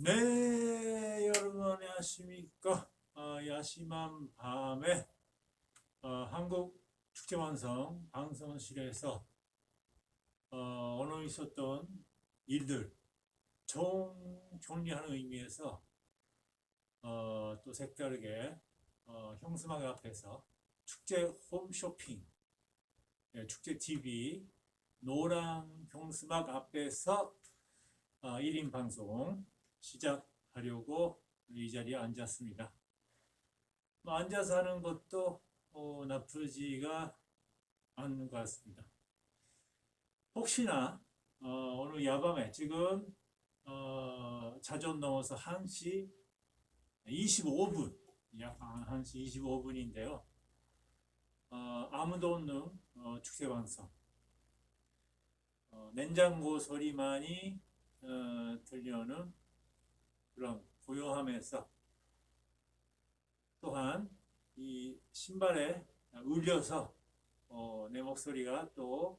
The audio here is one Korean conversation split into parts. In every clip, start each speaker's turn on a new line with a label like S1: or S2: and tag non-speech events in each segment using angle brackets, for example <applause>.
S1: 네, 여러분 안녕하십니까? 어, 야심한 밤에 어, 한국 축제완성 방송실에서 어, 오늘 있었던 일들 총 정리하는 의미에서 어, 또 색다르게 어, 형수막 앞에서 축제 홈쇼핑 예, 축제 TV 노랑 형수막 앞에서 어, 1인 방송 시작하려고 이 자리에 앉았습니다. 뭐 앉아서 하는 것도 어, 나쁘지가 않는 것 같습니다. 혹시나 어, 오늘 야밤에 지금 어, 자전 넘어서 1시 25분 약 1시 25분인데요. 어, 아무도 없는 어, 축제방송 어, 냉장고 소리만이 어, 들려오는 그런 고요함에서 또한 이 신발에 울려서 어, 내 목소리가 또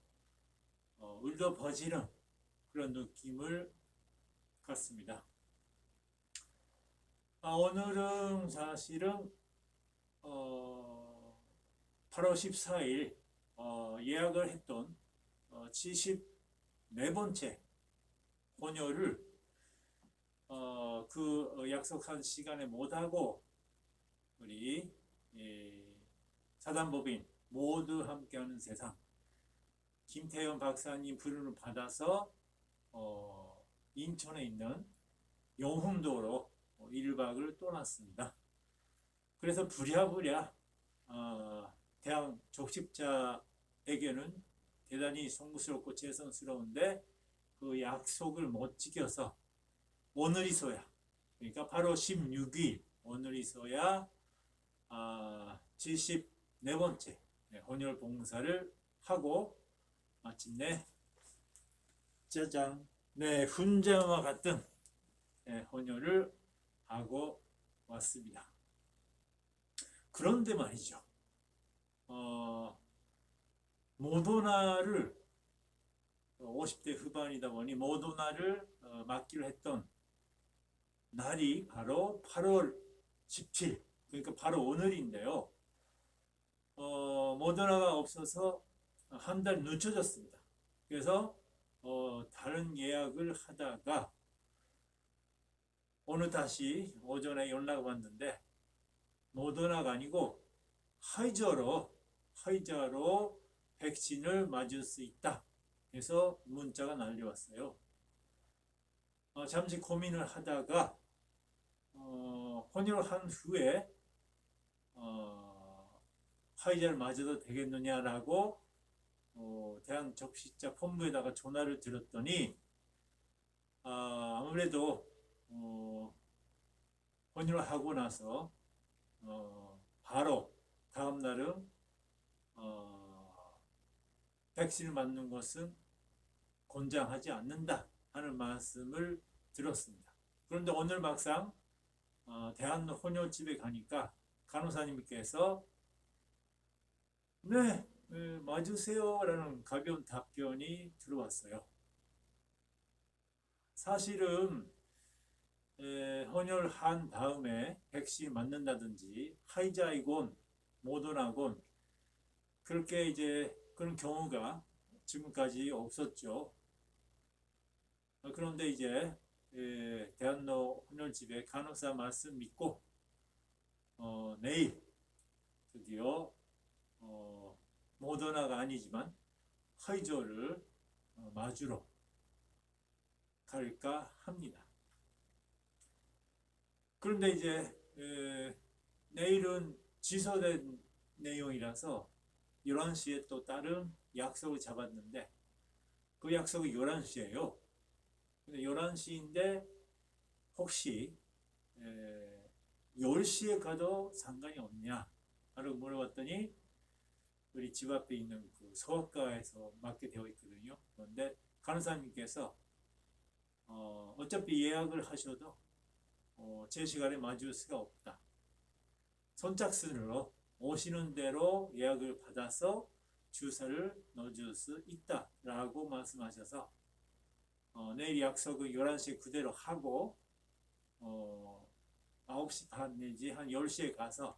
S1: 어, 울려 퍼지는 그런 느낌을 갖습니다. 아, 오늘은 사실은 어, 8월 14일 어, 예약을 했던 어, 74번째 혼혈을 어, 그 어, 약속한 시간에 못하고 우리 예, 사단법인 모두 함께하는 세상 김태현 박사님 부름을 받아서 어, 인천에 있는 용흥도로 어, 1박을 떠났습니다. 그래서 부랴부랴 어, 대학 적십자에게는 대단히 송구스럽고 죄송스러운데 그 약속을 못 지켜서 오늘이서야 그러니까 8월 16일 오늘이서야 아, 74번째 혼혈 봉사를 하고 마침내 짜잔 네 훈장과 같은 네, 혼혈을 하고 왔습니다. 그런데 말이죠. 어, 모더나를 50대 후반이다 보니 모더나를 어, 맞기로 했던 날이 바로 8월 17 그러니까 바로 오늘인데요. 어, 모더나가 없어서 한 달 늦춰졌습니다. 그래서 어, 다른 예약을 하다가 오늘 다시 오전에 연락을 왔는데 모더나가 아니고 화이저로 화이저로 백신을 맞을 수 있다. 그래서 문자가 날려왔어요. 어, 잠시 고민을 하다가 어, 혼혈한 후에 어, 화이자를 맞아도 되겠느냐라고 어, 대한 적시자 본부에다가 전화를 드렸더니 아, 아무래도 어, 혼혈을 하고 나서 어, 바로 다음 날은 어, 백신을 맞는 것은 권장하지 않는다 하는 말씀을 들었습니다. 그런데 오늘 막상 어, 대한 혼혈집에 가니까 간호사님께서 네, 네 맞으세요 라는 가벼운 답변이 들어왔어요. 사실은 에, 혼혈한 다음에 백신 맞는다든지 하이자이곤, 모더나곤 그렇게 이제 그런 경우가 지금까지 없었죠. 어, 그런데 이제 예, 대한로 혼혈집의 간호사 말씀 믿고 어, 내일 드디어 어, 모더나가 아니지만 화이저를 어, 마주로 갈까 합니다. 그런데 이제 에, 내일은 지소된 내용이라서 11시에 또 다른 약속을 잡았는데 그 약속이 11시예요. 근데 11시인데 혹시 에, 10시에 가도 상관이 없냐? 라고 물어봤더니 우리 집 앞에 있는 그 서학과에서 맡게 되어 있거든요. 그런데 간호사님께서 어, 어차피 예약을 하셔도 어, 제 시간에 맞을 수가 없다. 선착순으로 오시는 대로 예약을 받아서 주사를 넣어줄 수 있다라고 말씀하셔서 어, 내일 약속은 11시 그대로 하고 어, 9시 반 내지 한 10시에 가서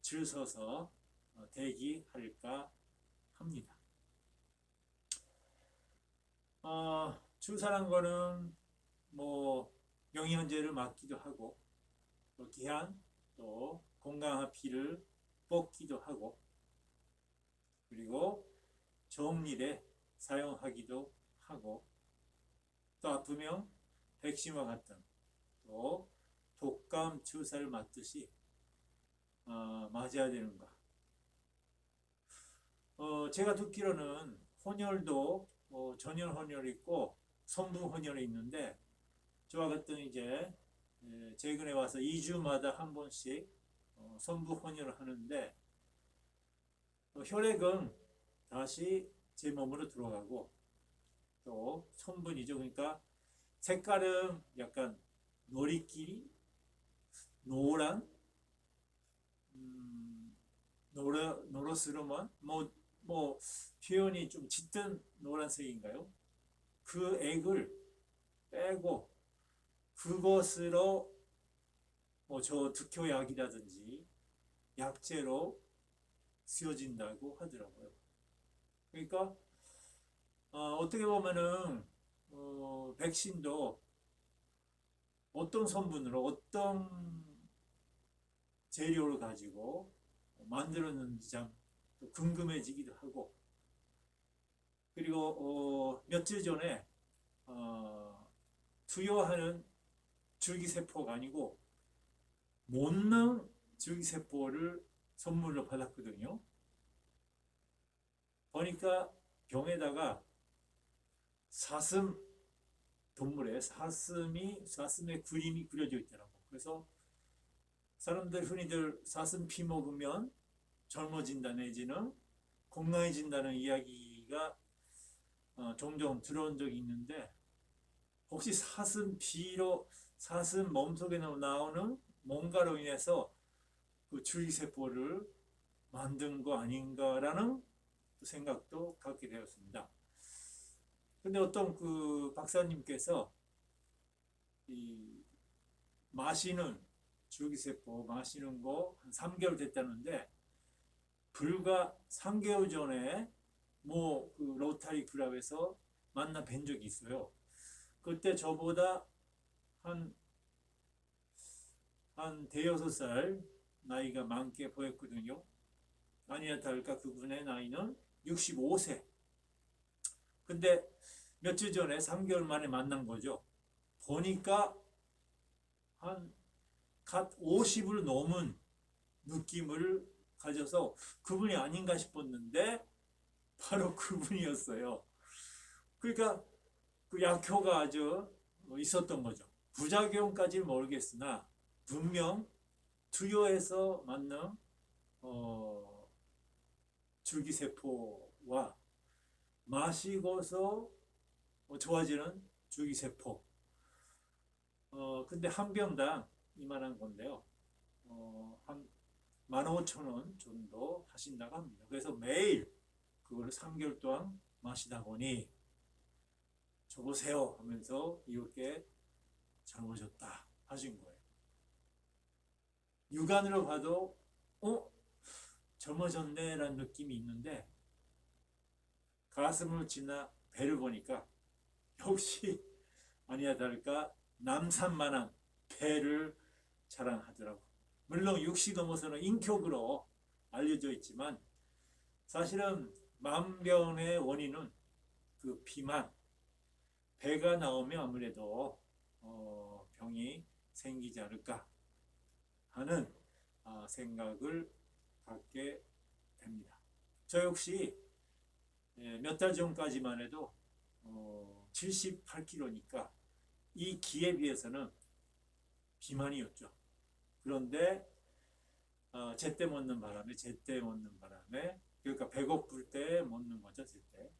S1: 줄 서서 어, 대기할까 합니다. 어, 주사란 거는 뭐 영양제를 맞기도 하고 또 기한 또 건강한 피를 뽑기도 하고 그리고 좋은 일에 사용하기도 하고 또 아프면 백신과 같은 또 독감 주사를 맞듯이 어, 맞아야 되는가? 어, 제가 듣기로는 혼혈도 어, 전열 혼혈이 있고 선부 혼혈이 있는데 저와 같은 이제 에, 최근에 와서 2주마다 한 번씩 어, 선부 혼혈을 하는데 어, 혈액은 다시 제 몸으로 들어가고 또 성분이죠. 그러니까 색깔은 약간 노리끼리 노란 음, 노라 노로스름한 뭐 뭐 표현이 좀 짙은 노란색인가요? 그 액을 빼고 그것으로 뭐 저 득효약이라든지 약재로 쓰여진다고 하더라고요. 그러니까 어, 떻게 보면은 어, 백신도 어떤 성분으로 어떤 재료를 가지고 만들었는지 참 궁금해지기도 하고 그리고 어, 며칠 전에 어, 투여하는 줄기세포가 아니고 못능 줄기세포를 선물로 받았거든요. 보니까 병에다가 사슴 동물의 사슴이 사슴의 그림이 그려져 있더라고. 그래서 사람들 흔히들 사슴 피 먹으면 젊어진다 내지는 건강해진다는 이야기가 어, 종종 들어온 적이 있는데 혹시 사슴 피로 사슴 몸속에 나오는 뭔가로 인해서 그 줄기세포를 만든 거 아닌가라는 생각도 갖게 되었습니다. 근데 어떤 그 박사님께서 이 마시는 줄기세포 마시는 거 한 3개월 됐다는데 불과 3개월 전에 뭐 그 로타리 클럽에서 만나 뵌 적이 있어요. 그때 저보다 한, 한 대여섯 살 나이가 많게 보였거든요. 아니야 다를까 그분의 나이는 65세. 근데 며칠 전에 3개월 만에 만난 거죠. 보니까 한 갓 50을 넘은 느낌을 가져서 그분이 아닌가 싶었는데 바로 <laughs> 그분이었어요. 그러니까 그 약효가 아주 있었던 거죠. 부작용까지는 모르겠으나 분명 투여해서 맞는 어, 줄기세포와 마시고서 좋아지는 줄기세포. 어, 근데 한 병당 이만한 건데요. 어, 한 15,000원 정도 하신다고 합니다. 그래서 매일 그걸 3개월 동안 마시다 보니 저보세요 하면서 이렇게 젊어졌다 하신 거예요. 육안으로 봐도 어? 젊어졌네 라는 느낌이 있는데 가슴을 지나 배를 보니까 역시 아니야 다를까 남산만한 배를 자랑하더라고. 물론 60 넘어서는 인격으로 알려져 있지만 사실은 만병의 원인은 그 비만, 배가 나오면 아무래도 어, 병이 생기지 않을까 하는 어, 생각을 갖게 됩니다. 저 역시 예, 몇달 전까지만 해도 어, 78kg니까 이 기에 비해서는 비만이었죠. 그런데 어, 제때 먹는 바람에 제때 먹는 바람에 그러니까 배고플 때 먹는 거죠 제때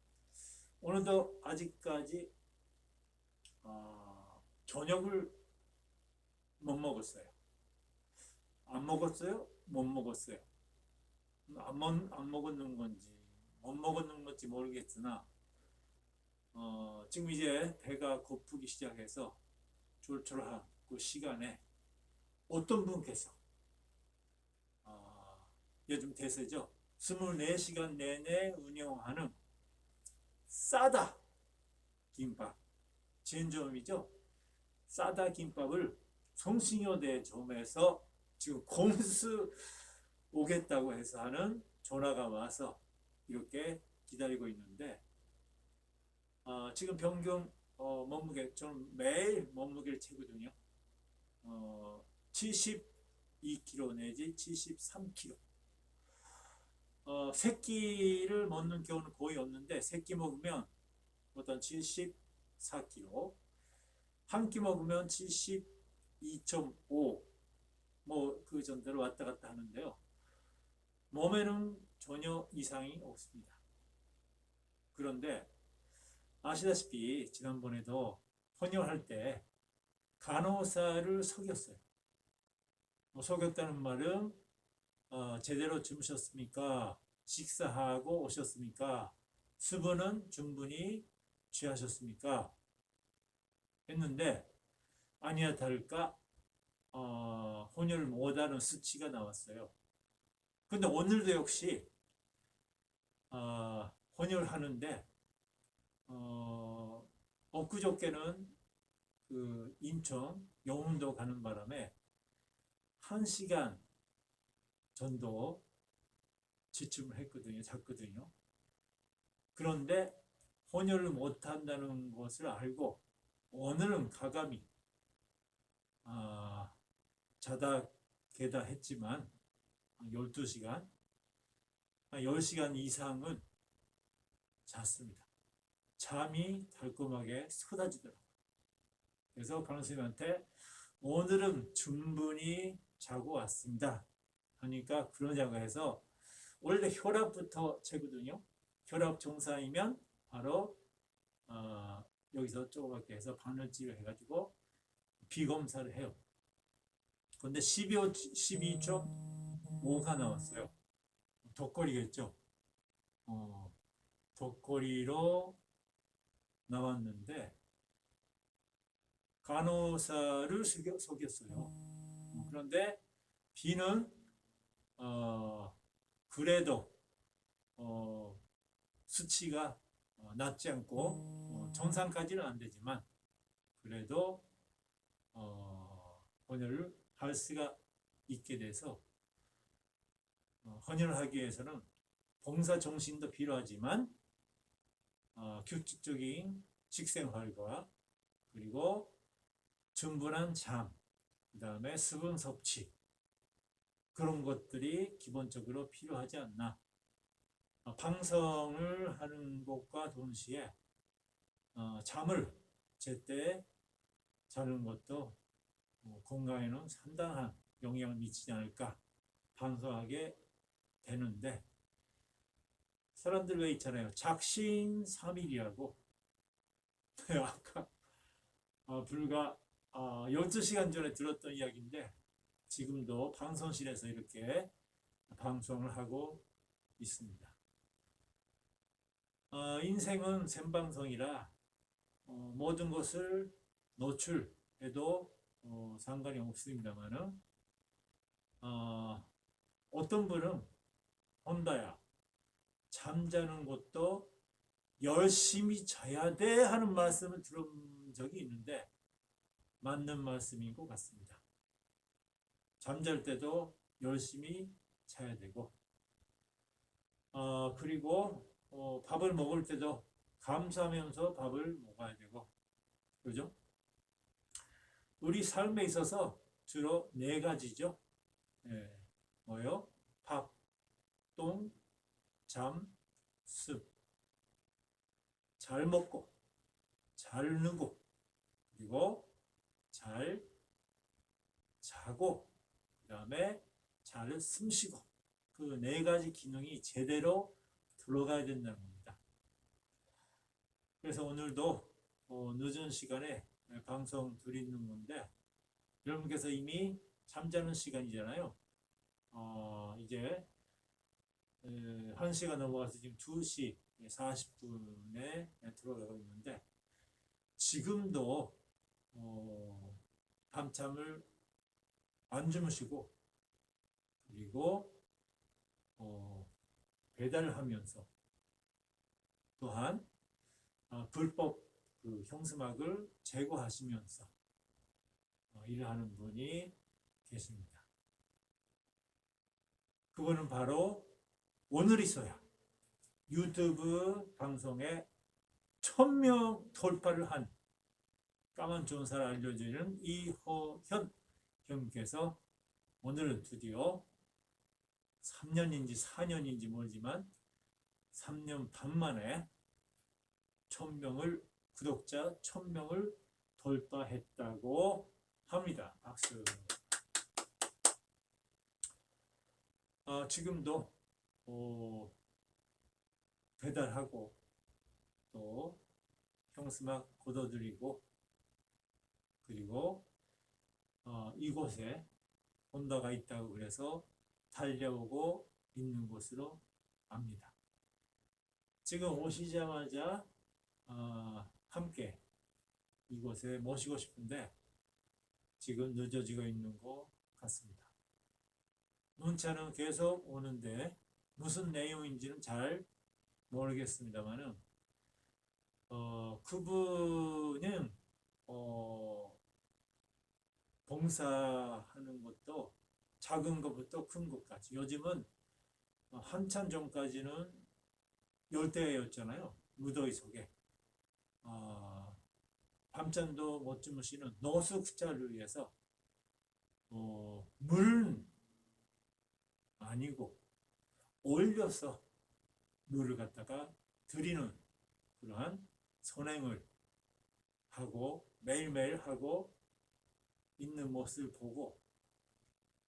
S1: 오늘도 아직까지 어, 저녁을 못 먹었어요. 안 먹었어요? 못 먹었어요. 안, 먹, 안 먹었는 건지 못 먹었는 건지 모르겠으나 어, 지금 이제 배가 고프기 시작해서 졸졸한 그 시간에 어떤 분께서 아, 요즘 대세죠. 24시간 내내 운영하는 싸다 김밥 체인점이죠. 싸다 김밥을 성신여 대 점에서 지금 공수 오겠다고 해서 하는 전화가 와서 이렇게 기다리고 있는데 어, 지금 평균 어, 몸무게 저는 매일 몸무게를 채거든요. 어, 72kg 내지 73kg. 어, 새끼를 먹는 경우는 거의 없는데 새끼 먹으면 어떤 74kg, 한 끼 먹으면 72.5, 뭐그 정도로 왔다 갔다 하는데요. 몸에는 전혀 이상이 없습니다. 그런데 아시다시피 지난번에도 헌혈할 때 간호사를 속였어요. 뭐 속였다는 말은 어, 제대로 주무셨습니까? 식사하고 오셨습니까? 수분은 충분히 취하셨습니까? 했는데 아니야 다를까 어, 혼혈을 못하는 수치가 나왔어요. 근데 오늘도 역시 어, 혼혈하는데 어, 엊그저께는 그 인천 영흥도 가는 바람에 한 시간 전도 지침을 했거든요. 잤거든요. 그런데 혼혈을 못한다는 것을 알고 오늘은 가감히 아, 자다 깨다 했지만 12시간, 10시간 이상은 잤습니다. 잠이 달콤하게 쏟아지더라고요. 그래서 강선생님한테 오늘은 충분히 자고 왔습니다. 하니까 그러자고 해서 원래 혈압부터 재거든요. 혈압 정상이면 바로 어, 여기서 조그맣게 해서 바늘질을 해가지고 비검사를 해요. 근데 12, 12.5가 나왔어요. 덕거리겠죠. 어, 덕거리로 나왔는데 간호사를 속였어요. 어, 그런데 B는 어, 그래도 어, 수치가 어, 낮지 않고 어, 정상까지는 안 되지만 그래도 어, 헌혈을 할 수가 있게 돼서 어, 헌혈을 하기 위해서는 봉사 정신도 필요하지만 어, 규칙적인 식생활과 그리고 충분한 잠, 그 다음에 수분 섭취 그런 것들이 기본적으로 필요하지 않나. 어, 방성을 하는 것과 동시에 어, 잠을 제때 자는 것도 어, 건강에는 상당한 영향을 미치지 않을까 반성하게 되는데 사람들 왜 있잖아요. 작신삼일이라고 <laughs> 아까 어, 불과 어, 12시간 전에 들었던 이야기인데 지금도 방송실에서 이렇게 방송을 하고 있습니다. 어, 인생은 생방송이라 어, 모든 것을 노출해도 어, 상관이 없습니다만은 어, 어떤 분은 혼다야 잠자는 것도 열심히 자야 돼 하는 말씀을 들은 적이 있는데 맞는 말씀인 것 같습니다. 잠잘 때도 열심히 자야 되고 어, 그리고 어, 밥을 먹을 때도 감사하면서 밥을 먹어야 되고 그죠? 우리 삶에 있어서 주로 네 가지죠. 예, 뭐요? 밥, 똥, 잠, 습. 잘 먹고, 잘 누고, 그리고 잘 자고, 그 다음에 잘 숨쉬고, 그 네 가지 기능이 제대로 들어가야 된다는 겁니다. 그래서 오늘도 어, 늦은 시간에 방송 드리는 건데, 여러분께서 이미 잠자는 시간이잖아요. 어, 이제 에, 1시가 넘어가서 지금 2시 40분에 들어가고 있는데 지금도 어, 밤잠을 안 주무시고 그리고 어, 배달을 하면서 또한 어, 불법 그 형스막을 제거하시면서 어, 일을 하는 분이 계십니다. 그거는 바로 오늘 있어야 유튜브 방송에 천명 돌파를 한 까만 존사를 알려주는 이호현 형님께서 오늘은 드디어 3년인지 4년인지 모르지만 3년 반 만에 1000명을 구독자 1000명을 돌파했다고 합니다. 박수. 어, 지금도 어, 배달하고 또 형수막 걷어들이고 그리고 어, 이곳에 혼다가 있다고 그래서 달려오고 있는 곳으로 압니다. 지금 오시자마자 어, 함께 이곳에 모시고 싶은데 지금 늦어지고 있는 것 같습니다. 문자는 계속 오는데 무슨 내용인지는 잘 모르겠습니다만은 어, 그분은 어, 봉사하는 것도 작은 것부터 큰 것까지. 요즘은 어, 한참 전까지는 열대였잖아요. 무더위 속에. 어, 밤잠도 못 주무시는 노숙자를 위해서 어, 물은 아니고 올려서 물을 갖다가 드리는 그러한 선행을 하고 매일매일 하고 있는 모습을 보고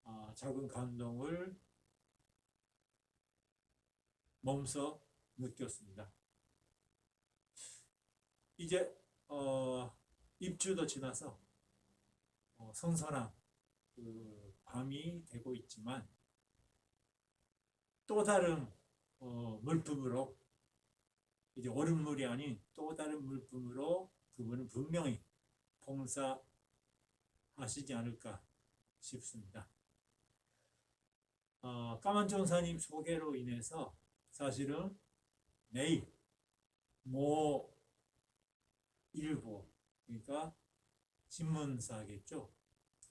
S1: 아, 작은 감동을 몸소 느꼈습니다. 이제 어, 입주도 지나서 어, 선선한 그 밤이 되고 있지만 또 다른 어, 물품으로 이제 얼음물이 아닌 또 다른 물품으로 그분은 분명히 봉사하시지 않을까 싶습니다. 어, 까만 전사님 소개로 인해서 사실은 내일 모 일보 그러니까 신문사겠죠.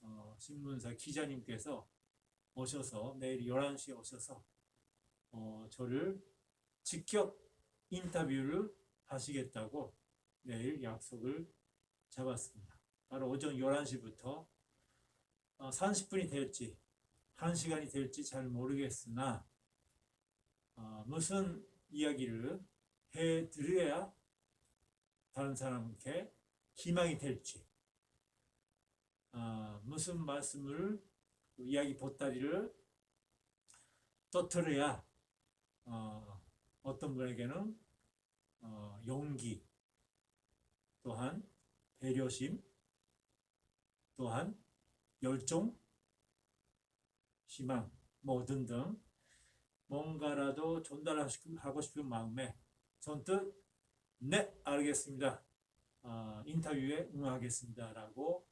S1: 어, 신문사 기자님께서 오셔서 내일 11시에 오셔서 어, 저를 직접 인터뷰를 하시겠다고 내일 약속을 잡았습니다. 바로 오전 11시부터 어, 30분이 될지 1시간이 될지 잘 모르겠으나 어, 무슨 이야기를 해 드려야 다른 사람께 희망이 될지 어, 무슨 말씀을 그 이야기 보따리를 터트려야 어, 어떤 분에게는 어, 용기 또한 배려심 또한 열정 희망 뭐 등등 뭔가라도 전달하고 싶은 마음에 선뜻 네 알겠습니다. 어, 인터뷰에 응하겠습니다 라고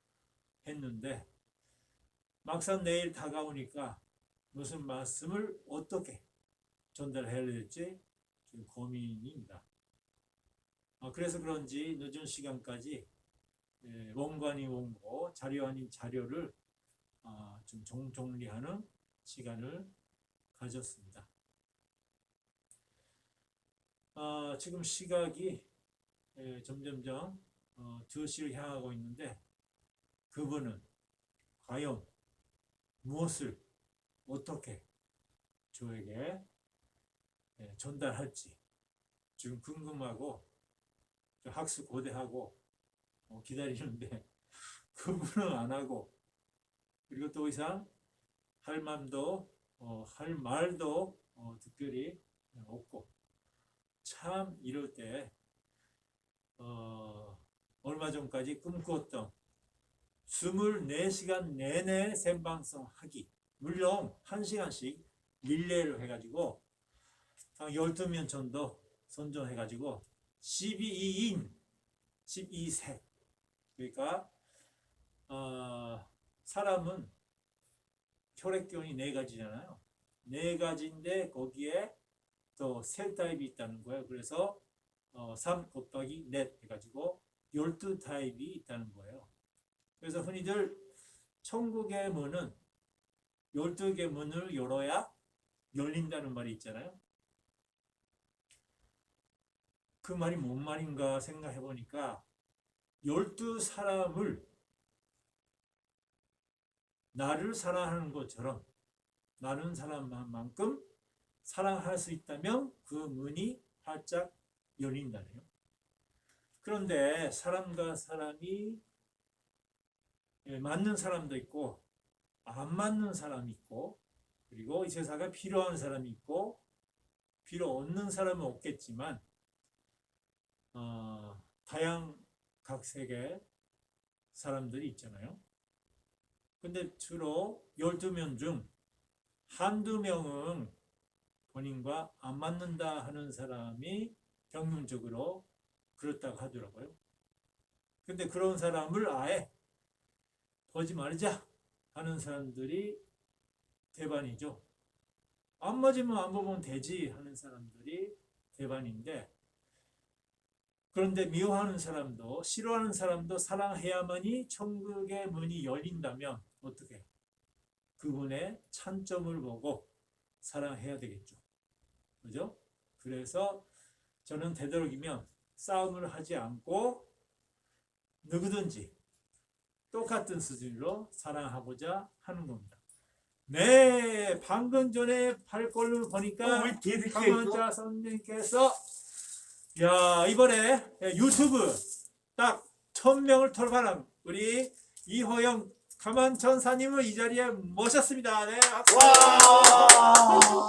S1: 했는데 막상 내일 다가오니까 무슨 말씀을 어떻게 전달해야 될지 지금 고민입니다. 어, 그래서 그런지 늦은 시간까지 예, 원관이 원고, 자료 아닌 자료를 어, 좀 정리하는 시간을 가졌습니다. 어, 지금 시각이 예, 점점점 어, 2시를 향하고 있는데 그분은 과연 무엇을 어떻게 저에게 예, 전달할지 지금 궁금하고 학습 고대하고 어, 기다리는데 <laughs> 그분은 안 하고 그리고 또 이상 할 맘도 어, 할 말도 어, 특별히 없고 참 이럴 때 어, 얼마 전까지 꿈꾸었던 24시간 내내 생방송 하기. 물론 1시간씩 릴레이를 해가지고 12면 전도 선정해가지고 12인 12세 그러니까 어, 사람은 혈액기운이 네 가지잖아요. 네 가지인데 거기에 또 셀 타입이 있다는 거예요. 그래서 어, 3 곱하기 넷 해가지고 12 타입이 있다는 거예요. 그래서 흔히들 천국의 문은 12개 문을 열어야 열린다는 말이 있잖아요. 그 말이 뭔 말인가 생각해 보니까 12 사람을 나를 사랑하는 것처럼 나는 사람만큼 사랑할 수 있다면 그 문이 활짝 열린다네요. 그런데 사람과 사람이 예, 맞는 사람도 있고 안 맞는 사람이 있고 그리고 이 세상에 필요한 사람이 있고 필요 없는 사람은 없겠지만 어, 다양 각색의 사람들이 있잖아요. 근데 주로 12명 중 한두 명은 본인과 안 맞는다 하는 사람이 평균적으로 그렇다고 하더라고요. 근데 그런 사람을 아예 보지 말자 하는 사람들이 대반이죠. 안 맞으면 안 보면 되지 하는 사람들이 대반인데 그런데 미워하는 사람도 싫어하는 사람도 사랑해야만이 천국의 문이 열린다면 어떻게? 그분의 찬점을 보고 사랑해야 되겠죠. 그죠? 그래서 저는 되도록이면 싸움을 하지 않고 누구든지 똑같은 수준으로 사랑하고자 하는 겁니다. 네, 방금 전에 발걸음을 보니까
S2: 어?
S1: 강원자 선생님께서 야 이번에 유튜브 딱 천명을 돌파한 우리 이호영 가만천사님을 이 자리에 모셨습니다. 네, 박수.
S2: 와.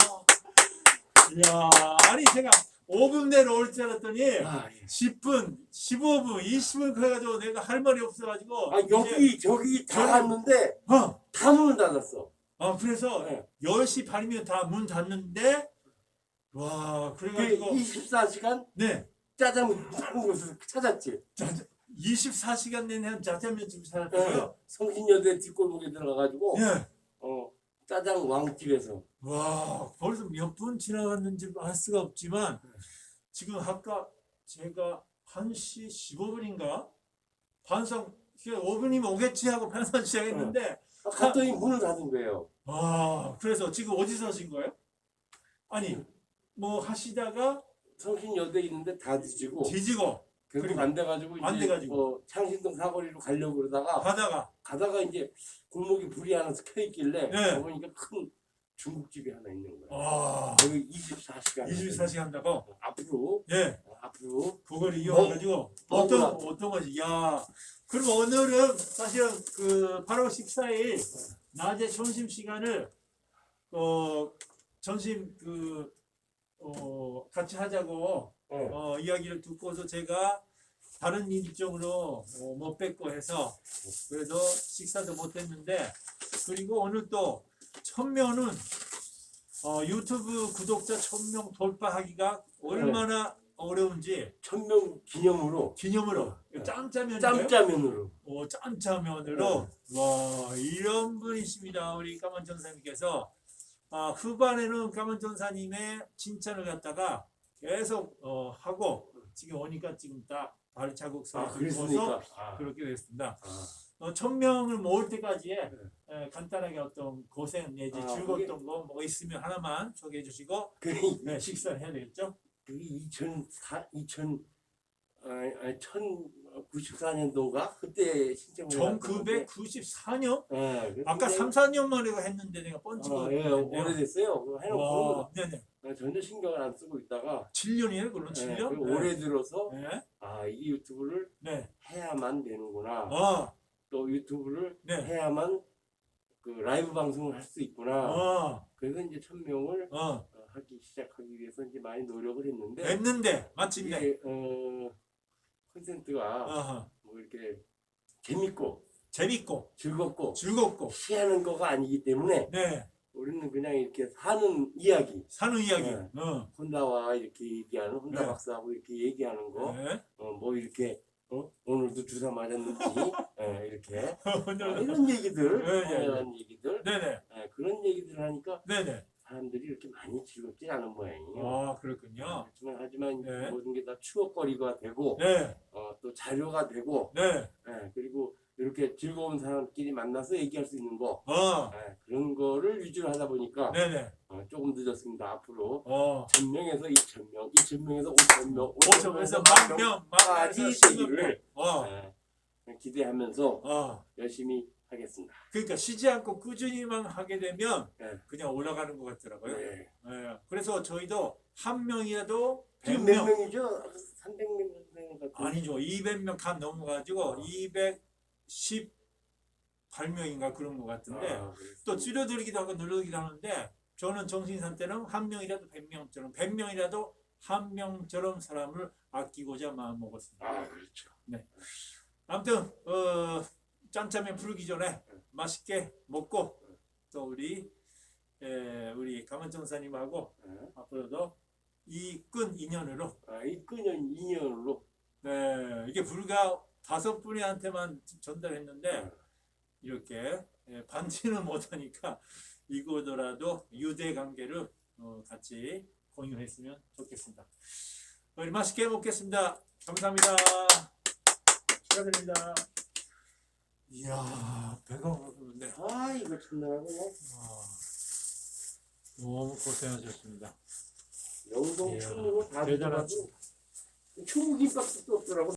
S1: 야 아니 제가 5분 내로 올 줄 알았더니
S2: 아, 예.
S1: 10분, 15분, 20분 그래가지고 내가 할 말이 없어가지고
S2: 아 여기 저기 다
S1: 저는-
S2: 왔는데
S1: 어,
S2: 다 문을 닫았어.
S1: 어 그래서
S2: 네.
S1: 10시 반이면 다 문 닫는데 와
S2: 그
S1: 그래가지고
S2: 24시간
S1: 네
S2: 짜장면 하는 곳을 찾았지.
S1: 24시간 내내 한 짜장면 집
S2: 네.
S1: 살았고요.
S2: 성신여대 뒷골목에 들어가가지고
S1: 예.
S2: 어 짜장 왕집에서
S1: 와 벌써 몇 분 지나갔는지 알 수가 없지만 지금 아까 제가 1시 15분인가 반성 5분이면 오겠지 하고 반성 시작했는데
S2: 아, 갔더니 문을 닫은 거예요.
S1: 와 그래서 지금 어디서 하신 거예요? 아니 뭐 하시다가
S2: 성신여대 있는데 다 뒤지고
S1: 뒤지고
S2: 결국
S1: 그리고
S2: 안 돼가지고
S1: 안
S2: 이제
S1: 돼가지고.
S2: 뭐 창신동 사거리로 가려고 그러다가
S1: 가다가
S2: 가다가 이제 골목에 불이 하나 켜 있길래
S1: 네.
S2: 보니까 큰 중국집이 하나 있는 거야.
S1: 와
S2: 거기 24시간
S1: 24시간 한다고
S2: 앞으로
S1: 예
S2: 어, 앞으로
S1: 그걸 이용해가지고
S2: 뭐,
S1: 어떤
S2: 뭐구나.
S1: 어떤 거지 야 그럼 오늘은 사실은 그 8월 14일 낮에 점심 시간을 어 점심 그 어, 같이 하자고
S2: 어.
S1: 어, 이야기를 듣고서 제가 다른 일정으로 어, 못 뵙고 해서 그래서 식사도 못 했는데 그리고 오늘 또 천명은 어, 유튜브 구독자 천명 돌파하기가 얼마나 어려운지
S2: 천명 기념으로?
S1: 기념으로.
S2: 네.
S1: 짬짜면
S2: 짬짜면으로.
S1: 오, 짬짜면으로. 와 이런 분이십니다 우리 까만 전사님께서 아, 후반에는 까만전사님의 칭찬을 갖다가 계속 어, 하고 지금 오니까 지금 딱 발자국
S2: 서서 아,
S1: 그렇게 됐습니다.
S2: 아.
S1: 어, 천명을 모을 때까지 네. 에, 간단하게 어떤 고생 내지
S2: 아,
S1: 즐거웠던 그게... 뭐 있으면 하나만 소개해 주시고 네, 식사를 해야 되겠죠?
S2: 그게 2004, 2000, 아, 아니, 94년도가 그때 신청을
S1: 1994년?
S2: 예,
S1: 아까 3, 4년 만이라고 했는데 내가 번지가
S2: 어, 예, 오래됐어요. 해놓고 어,
S1: 와, 네네.
S2: 아, 전혀 신경을 안 쓰고 있다가
S1: 7년이에요, 그럼 7년?
S2: 예, 그리고 올해 네. 들어서
S1: 네.
S2: 아이 유튜브를
S1: 네.
S2: 해야만 되는구나.
S1: 아,
S2: 또 유튜브를
S1: 네.
S2: 해야만 그 라이브 방송을 할 수 있구나.
S1: 아,
S2: 그래서 이제 천명을
S1: 어.
S2: 하기 시작하기 위해서 이제 많이 노력을 했는데
S1: 했는데 마침내
S2: 이게 어,
S1: 어허.
S2: 뭐 이렇게 재밌고
S1: 재밌고,
S2: 즐겁고
S1: 즐겁고,
S2: 희한한 거가 아니기 때문에
S1: 네.
S2: 우리는 그냥 이렇게 사는 이야기
S1: 사는 이야기.
S2: 네.
S1: 어.
S2: 혼다와 이렇게 얘기하는 혼다
S1: 네.
S2: 박사하고 이렇게 얘기하는 거,
S1: 네.
S2: 어, 뭐 이렇게 어? 오늘도 주사 맞았는지 예, <laughs> 이렇게 아, 이런 얘기들
S1: 네, 네, 네.
S2: 이런 얘기들
S1: 네네
S2: 예, 그런 얘기들 하니까
S1: 네 네
S2: 사람들이 이렇게 많이 즐겁지 않은 모양이에요.
S1: 아 그렇군요
S2: 하지만 하지만
S1: 네.
S2: 모든 게 다 추억거리가 되고
S1: 네
S2: 어, 또 자료가 되고
S1: 네.
S2: 예, 그리고 이렇게 즐거운 사람끼리 만나서 얘기할 수 있는 거
S1: 어,
S2: 예, 그런 거를 유지를 하다 보니까
S1: 네네.
S2: 어, 조금 늦었습니다. 앞으로
S1: 어,
S2: 천 명에서 이천 명, 이천 명에서 오천 명,
S1: 오천에서 만 명,
S2: 까지
S1: 만에서
S2: 되기를
S1: 어,
S2: 예, 기대하면서
S1: 어.
S2: 열심히 하겠습니다.
S1: 그러니까 쉬지 않고 꾸준히만 하게 되면
S2: 네.
S1: 그냥 올라가는 것 같더라고요.
S2: 네.
S1: 예. 그래서 저희도 한 명이라도
S2: 지금 몇
S1: 100명
S2: 명이죠? 300명 같은.
S1: 아니죠. 200명 간 넘어가지고 218명인가 그런 것 같은데
S2: 아,
S1: 또 줄여들기도 하고 늘리기도 하는데 저는 정신 상태는 한 명이라도 100명처럼 100명이라도 한 명처럼 사람을 아끼고자 마음 먹었습니다.
S2: 아 그렇죠.
S1: 아무튼 어, 짬짜면 부르기 전에 맛있게 먹고 또 우리 에, 우리 강원정사님하고
S2: 예.
S1: 앞으로도 이끈 인연으로
S2: 아, 이끈년 2년으로
S1: 네, 이게 불과 다섯 분한테만 전달했는데 이렇게 예, 반지는 못하니까 이거더라도 유대 관계를 어, 같이 공유했으면 좋겠습니다. 우리 맛있게 먹겠습니다. 감사합니다. 축하드립니다. 이야 배가 고픈데
S2: 아 이거 참나라고
S1: 너무 고생하셨습니다.
S2: 영동
S1: 이야,
S2: 충무로
S1: 다.
S2: 들어가도 충무김밥도 없더라고.